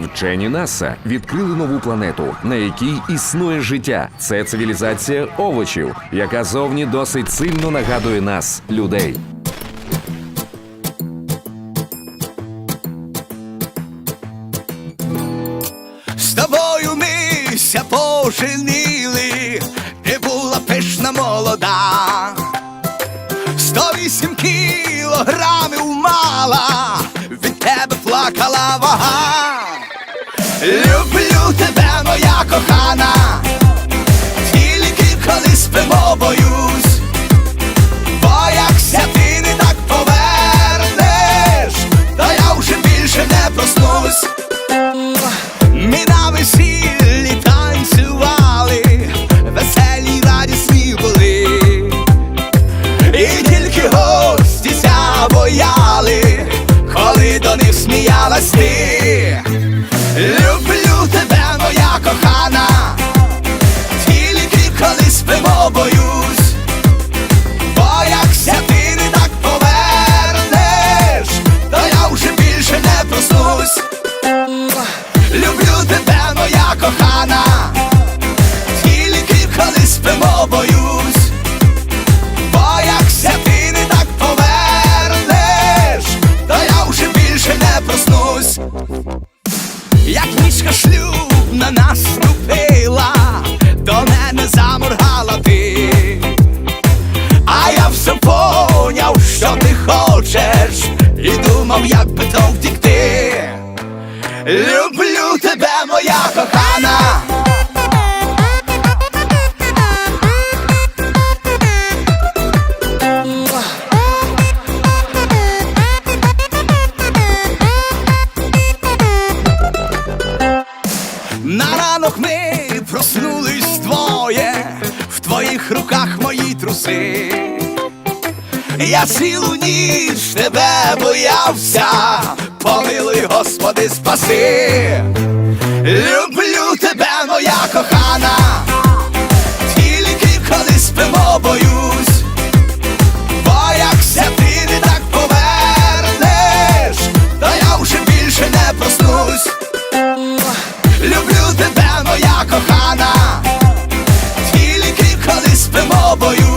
Вчені НАСА відкрили нову планету, на якій існує життя. Це цивілізація овочів, яка зовні досить сильно нагадує нас, людей. З тобою мися поженили, ти була пишна молода, 108 кілограмів мала, від тебе плакала вага. Люблю тебе, моя кохана, тільки коли спимо боюсь, боякся ти не так повернеш, та я вже більше не проснусь. Ми на весіллі танцювали, веселі радісні були, і тільки гості бояли, коли до них сміялась ти. Боюсь, боякся ти не так повернеш, та я вже більше не проснусь. Як нічка шлюбна наступила, до мене заморгала ти. А я все поняв, що ти хочеш, і думав, як би то втікти. Люблю тебе, На ранок ми проснулись двоє, в твоїх руках мої труси. Я цілу ніч тебе боявся, помилуй, Господи, спаси. Люблю